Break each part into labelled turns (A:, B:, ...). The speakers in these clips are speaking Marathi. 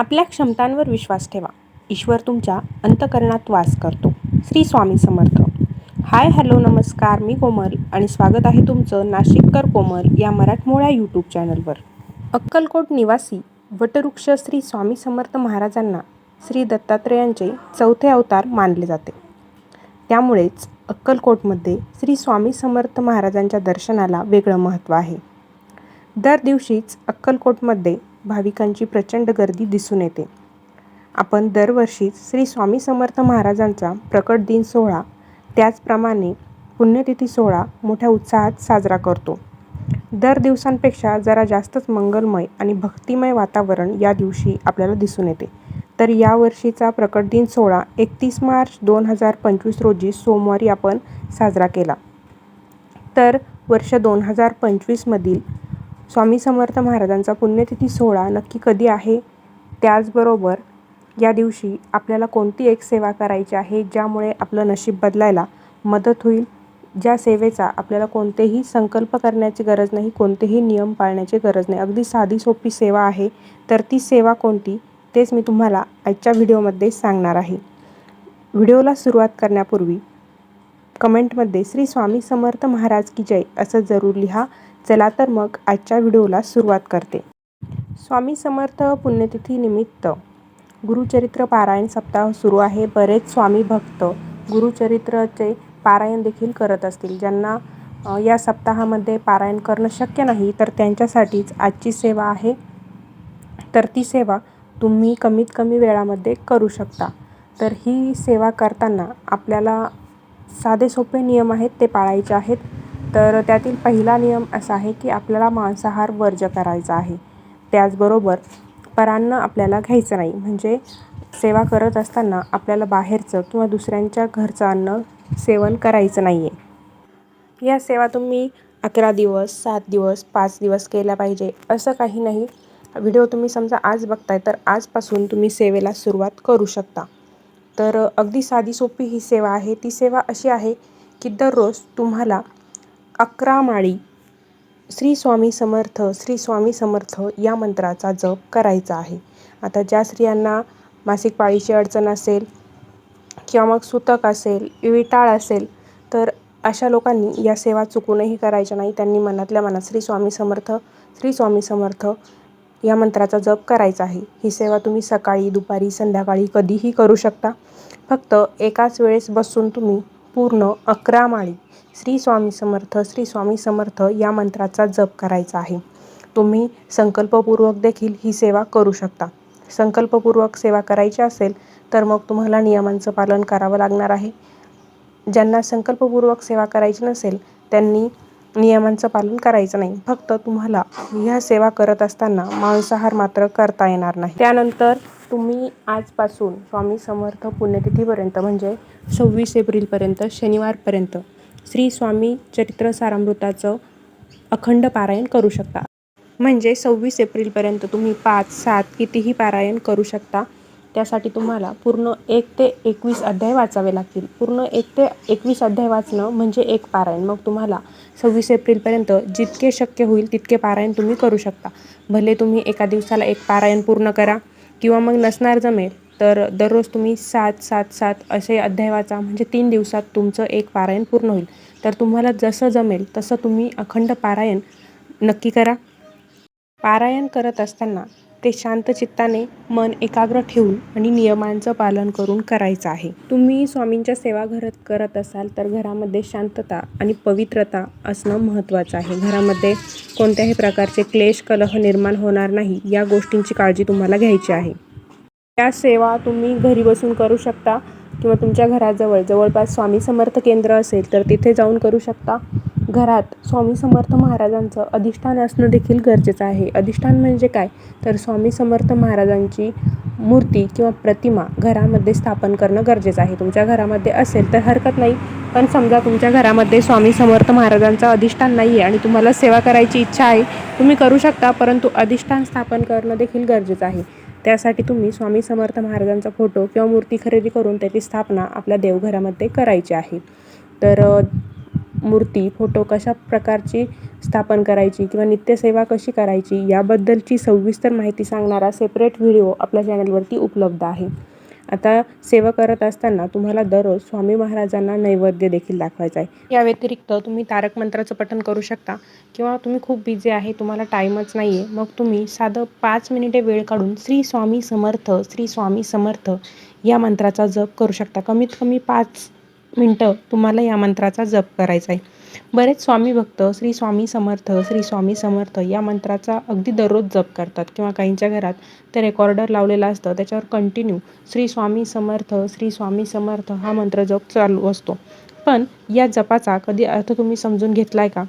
A: आपल्या क्षमतांवर विश्वास ठेवा. ईश्वर तुमच्या अंतकरणात वास करतो. श्री स्वामी समर्थ. हाय हॅलो नमस्कार मी कोमल आणि स्वागत आहे तुमचं नाशिककर कोमल या मराठमोळ्या यूट्यूब चॅनलवर. अक्कलकोट निवासी वटवृक्ष श्री स्वामी समर्थ महाराजांना श्री दत्तात्रेयांचे चौथे अवतार मानले जाते. त्यामुळेच अक्कलकोटमध्ये श्री स्वामी समर्थ महाराजांच्या दर्शनाला वेगळं महत्त्व आहे. दर दिवशीच अक्कलकोटमध्ये भाविकांची प्रचंड गर्दी दिसून येते. आपण दरवर्षीच श्री स्वामी समर्थ महाराजांचा प्रकट दिन सोहळा त्याचप्रमाणे पुण्यतिथी सोहळा मोठ्या उत्साहात साजरा करतो. दर दिवसांपेक्षा जरा जास्तच मंगलमय आणि भक्तिमय वातावरण या दिवशी आपल्याला दिसून येते. तर यावर्षीचा प्रकट दिन सोहळा एकतीस मार्च दोन हजार पंचवीस रोजी सोमवारी आपण साजरा केला. तर वर्ष दोन हजार पंचवीसमधील स्वामी समर्थ महाराजांचा पुण्यतिथी सोहळा नक्की कधी आहे? त्याचबरोबर या दिवशी आपल्याला कोणती एक सेवा करायची आहे ज्यामुळे आपलं नशीब बदलायला मदत होईल? ज्या सेवेचा आपल्याला कोणतेही संकल्प करण्याची गरज नाही कोणतेही नियम पाळण्याची गरज नाही अगदी साधी सोपी सेवा आहे तर ती सेवा कोणती? तेच मी तुम्हाला आजच्या व्हिडिओमध्ये सांगणार आहे. व्हिडिओला सुरुवात करण्यापूर्वी कमेंटमध्ये श्री स्वामी समर्थ महाराज की जय असं जरूर लिहा. चला तर मग आजच्या व्हिडिओला सुरुवात करते. स्वामी समर्थ पुण्यतिथीनिमित्त गुरुचरित्र पारायण सप्ताह सुरू आहे. बरेच स्वामी भक्त गुरुचरित्राचे पारायण देखील करत असतील. ज्यांना या सप्ताहामध्ये पारायण करणं शक्य नाही तर त्यांच्यासाठीच आजची सेवा आहे. तर ती सेवा तुम्ही कमीत कमी वेळामध्ये करू शकता. तर ही सेवा करताना आपल्याला साधे सोपे नियम आहेत ते पाळायचे आहेत. तर त्यातील पहिला नियम असा आहे की आपल्याला मांसाहार वर्ज करायचा आहे. त्याचबरोबर परान्न आपल्याला घ्यायचं नाही. म्हणजे सेवा करत असताना आपल्याला बाहेरचं किंवा दुसऱ्यांच्या घरचं अन्न सेवन करायचं नाही आहे या सेवा तुम्ही अकरा दिवस सात दिवस पाच दिवस केल्या पाहिजे. असं काही नाही. व्हिडिओ तुम्ही समजा आज बघताय तर आजपासून तुम्ही सेवेला सुरुवात करू शकता. तर अगदी साधी सोपी ही सेवा आहे. ती सेवा अशी आहे की दररोज तुम्हाला अकरा माळी श्री स्वामी समर्थ श्री स्वामी समर्थ या मंत्राचा जप करायचा आहे. आता ज्या स्त्रियांना मासिक पाळीची अडचण असेल किंवा मग सुतक असेल विटाळ असेल तर अशा लोकांनी या सेवा चुकूनही करायच्या नाही. त्यांनी मनातल्या मनात श्री स्वामी समर्थ श्री स्वामी समर्थ या मंत्राचा जप करायचा आहे. ही सेवा तुम्ही सकाळी दुपारी संध्याकाळी कधीही करू शकता. फक्त एकाच वेळेस बसून तुम्ही पूर्ण अकरा माळी. श्री स्वामी समर्थ श्री स्वामी समर्थ या मंत्राचा जप करायचा आहे. तुम्ही संकल्पपूर्वक देखील ही सेवा करू शकता. संकल्पपूर्वक सेवा करायची असेल तर मग तुम्हाला नियमांचं पालन करावं लागणार आहे. ज्यांना संकल्पपूर्वक सेवा करायची नसेल त्यांनी नियमांचं पालन करायचं नाही. फक्त तुम्हाला ह्या सेवा करत असताना मांसाहार मात्र करता येणार नाही. त्यानंतर तुम्ही आजपासून स्वामी समर्थ पुण्यतिथीपर्यंत म्हणजे सव्वीस एप्रिलपर्यंत शनिवारपर्यंत श्री स्वामी चरित्र सारामृताचं अखंड पारायण करू शकता. म्हणजे सव्वीस एप्रिलपर्यंत तुम्ही पाच सात कितीही पारायण करू शकता. त्यासाठी तुम्हाला पूर्ण एक ते एकवीस अध्याय वाचावे लागतील. पूर्ण एक ते एकवीस अध्याय वाचणं म्हणजे एक पारायण. मग तुम्हाला सव्वीस एप्रिलपर्यंत जितके शक्य होईल तितके पारायण तुम्ही करू शकता. भले तुम्ही एका दिवसाला एक पारायण पूर्ण करा किंवा मग नसणार जमेल तर दररोज तुम्ही सात सात सात असे अध्याय वाचा. म्हणजे तीन दिवसात तुमचं एक पारायण पूर्ण होईल. तर तुम्हाला जसं जमेल तसं तुम्ही अखंड पारायण नक्की करा. पारायण करत असताना ते शांत चित्ताने मन एकाग्र ठेवून आणि नियमांचं पालन करून करायचं आहे. तुम्ही स्वामींच्या सेवा घरात करत असाल तर घरामध्ये शांतता आणि पवित्रता असणं महत्त्वाचं आहे. घरामध्ये कोणत्याही प्रकारचे क्लेश कलह निर्माण होणार नाही या गोष्टींची काळजी तुम्हाला घ्यायची आहे. त्या सेवा तुम्ही घरी बसून करू शकता किंवा तुमच्या घराजवळ जवळपास स्वामी समर्थ केंद्र असेल तर तिथे जाऊन करू शकता. घरात स्वामी समर्थ महाराजांचं अधिष्ठान असणं देखील गरजेचं आहे. अधिष्ठान म्हणजे काय? तर स्वामी समर्थ महाराजांची मूर्ती किंवा प्रतिमा घरामध्ये स्थापन करणं गरजेचं आहे. तुमच्या घरामध्ये असेल तर हरकत नाही. पण समजा तुमच्या घरामध्ये स्वामी समर्थ महाराजांचं अधिष्ठान नाही आहे आणि तुम्हाला सेवा करायची इच्छा आहे तुम्ही करू शकता परंतु अधिष्ठान स्थापन करणं देखील गरजेचं आहे. त्यासाठी तुम्ही स्वामी समर्थ महाराजांचा फोटो किंवा मूर्ती खरेदी करून त्याची स्थापना आपल्या देवघरामध्ये करायची आहे. तर मूर्ती फोटो कशा प्रकारची स्थापन करायची किंवा नित्यसेवा कशी करायची याबद्दलची सविस्तर माहिती सांगणारा सेपरेट व्हिडिओ आपल्या चॅनलवरती उपलब्ध आहे. आता सेवा करत असताना तुम्हाला दररोज स्वामी महाराजांना नैवेद्य देखील दाखवायचा आहे. या व्यतिरिक्त तुम्ही तारक मंत्राचं पठण करू शकता किंवा तुम्ही खूप बिझी आहे तुम्हाला टाईमच नाही आहे मग तुम्ही साधं पाच मिनिटे वेळ काढून श्री स्वामी समर्थ श्री स्वामी समर्थ या मंत्राचा जप करू शकता. कमीत कमी पाच मिनटं तुम्हाला या मंत्राचा जप करायचा आहे बरेच स्वामी भक्त श्री स्वामी समर्थ श्री स्वामी समर्थ या मंत्राचा अगदी दररोज जप करतात. किंवा काहींच्या घरात ते रेकॉर्डर लावलेलं असतं त्याच्यावर कंटिन्यू श्री स्वामी समर्थ श्री स्वामी समर्थ हा मंत्र जप चालू असतो. पण या जपाचा कधी अर्थ तुम्ही समजून घेतला आहे का?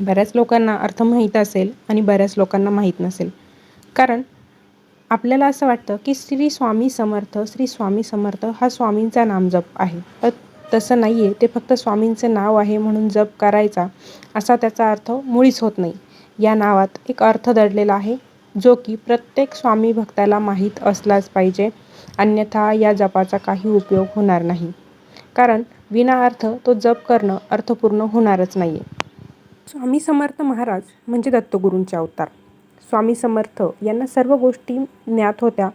A: बऱ्याच लोकांना अर्थ माहीत असेल आणि बऱ्याच लोकांना माहीत नसेल. कारण आपल्याला असं वाटतं की श्री स्वामी समर्थ श्री स्वामी समर्थ हा स्वामींचा नामजप आहे. तसं नाही आहे ते फक्त स्वामींचं नाव आहे म्हणून जप करायचा असा त्याचा अर्थ मुळीच होत नाही. या नावात एक अर्थ दडलेला आहे जो की प्रत्येक स्वामी भक्ताला माहीत असलाच पाहिजे. अन्यथा या जपाचा काही उपयोग होणार नाही. कारण विना अर्थ तो जप करणं अर्थपूर्ण होणारच नाही आहे स्वामी समर्थ महाराज म्हणजे दत्तगुरूंचे अवतार. स्वामी समर्थ यांना सर्व गोष्टी ज्ञात होत्या.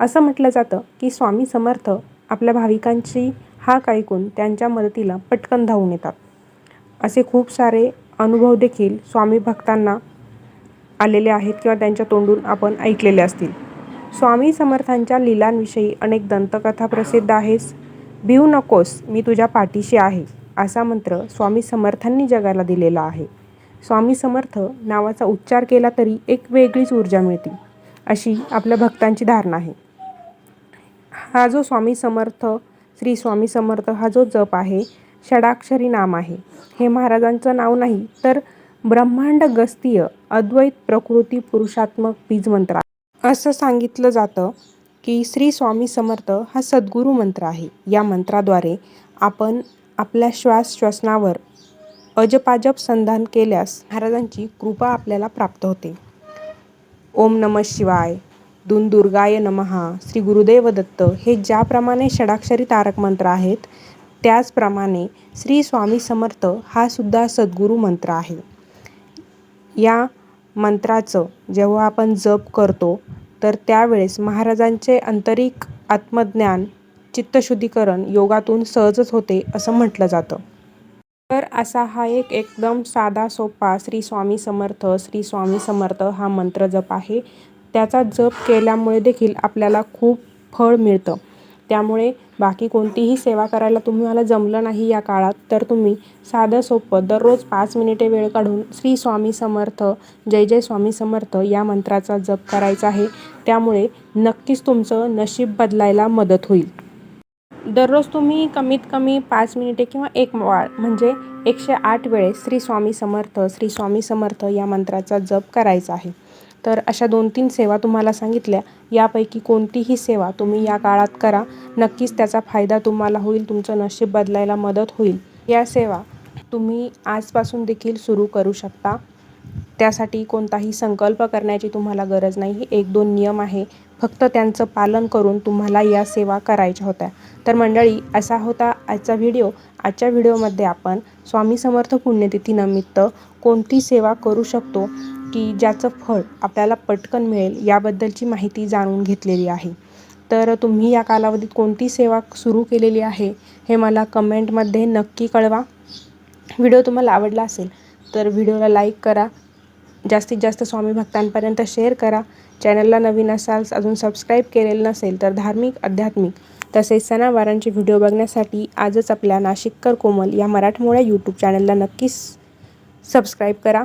A: असं म्हटलं जातं की स्वामी समर्थ आपल्या भाविकांची हाक ऐकून त्यांच्या मदतीला पटकन धावून येतात. असे खूप सारे अनुभव देखील स्वामी भक्तांना आलेले आहेत किंवा त्यांच्या तोंडून आपण ऐकलेले असतील. स्वामी समर्थांच्या लीलांविषयी अनेक दंतकथा प्रसिद्ध आहेस भिऊ नकोस मी तुझ्या पाठीशी आहे असा मंत्र स्वामी समर्थांनी जगाला दिलेला आहे. स्वामी समर्थ नावाचा उच्चार केला तरी एक वेगळीच ऊर्जा मिळते अशी आपल्या भक्तांची धारणा आहे. हा जो स्वामी समर्थ श्री स्वामी समर्थ हा जो जप आहे षडाक्षरी नाम आहे. हे महाराजांचं नाव नाही तर ब्रह्मांड गस्तीय अद्वैत प्रकृती पुरुषात्मक बीज मंत्र असं सांगितलं जातं की श्री स्वामी समर्थ हा सद्गुरू मंत्र आहे. या मंत्राद्वारे आपण आपल्या श्वास श्वसनावर अजपाजप संधान केल्यास महाराजांची कृपा आपल्याला प्राप्त होते. ओम नम शिवाय. दुन दुर्गाय नमहा श्री गुरुदेव दत्त हे ज्याप्रमाणे षडाक्षरी तारक मंत्र आहेत त्याचप्रमाणे श्री स्वामी समर्थ हा सुद्धा सद्गुरू मंत्र आहे. या मंत्राचं जेव्हा आपण जप करतो तर त्यावेळेस महाराजांचे आंतरिक आत्मज्ञान चित्तशुद्धीकरण योगातून सहजच होते असं म्हटलं जातं. तर असा हा एक एकदम साधा सोपा श्री स्वामी समर्थ श्री स्वामी समर्थ हा मंत्र जप आहे. त्याचा जप केल्यामुळे देखील आपल्याला खूप फळ मिळतं. त्यामुळे बाकी कोणतीही सेवा करायला तुम्हाला जमलं नाही या काळात तर तुम्ही साधं सोपं दररोज पाच मिनिटे वेळ काढून श्री स्वामी समर्थ जय जय स्वामी समर्थ या मंत्राचा जप करायचा आहे. त्यामुळे नक्कीच तुमचं नशीब बदलायला मदत होईल. दररोज तुम्ही कमीत कमी पाच मिनिटे किंवा एक वाळ म्हणजे एकशे आठ वेळेस श्री स्वामी समर्थ श्री स्वामी समर्थ या मंत्राचा जप करायचा आहे. तर अशा दोन तीन सेवा तुम्हाला सांगितल्या. यापैकी कोणतीही सेवा तुम्ही या काळात करा. नक्कीच त्याचा फायदा तुम्हाला होईल तुमचं नशीब बदलायला मदत होईल. या सेवा तुम्ही आजपासून देखील सुरू करू शकता. त्यासाठी कोणताही संकल्प करण्याची तुम्हाला गरज नाही. एक दोन नियम आहे. फक्त त्यांचं पालन करून तुम्हाला या सेवा करायच्या होत्या. तर मंडळी असा होता आजचा व्हिडिओ. आजच्या व्हिडिओमध्ये आपण स्वामी समर्थ पुण्यतिथीनिमित्त कोणती सेवा करू शकतो? की ज्याचं फळ आपल्याला पटकन मिळेल याबद्दलची माहिती जाणून घेतलेली आहे. तर तुम्ही या कालावधीत कोणती सेवा सुरू केलेली आहे हे मला कमेंटमध्ये नक्की कळवा. व्हिडिओ तुम्हाला आवडला असेल तर व्हिडिओला लाईक करा जास्तीत जास्त स्वामी भक्तांपर्यंत शेअर करा. चॅनलला नवीन असाल अजून सबस्क्राईब केलेलं नसेल तर धार्मिक आध्यात्मिक तसेच सणावारांचे व्हिडिओ बघण्यासाठी आजच आपल्या नाशिककर कोमल या मराठमोळ्या यूट्यूब चॅनलला नक्कीच सबस्क्राईब करा.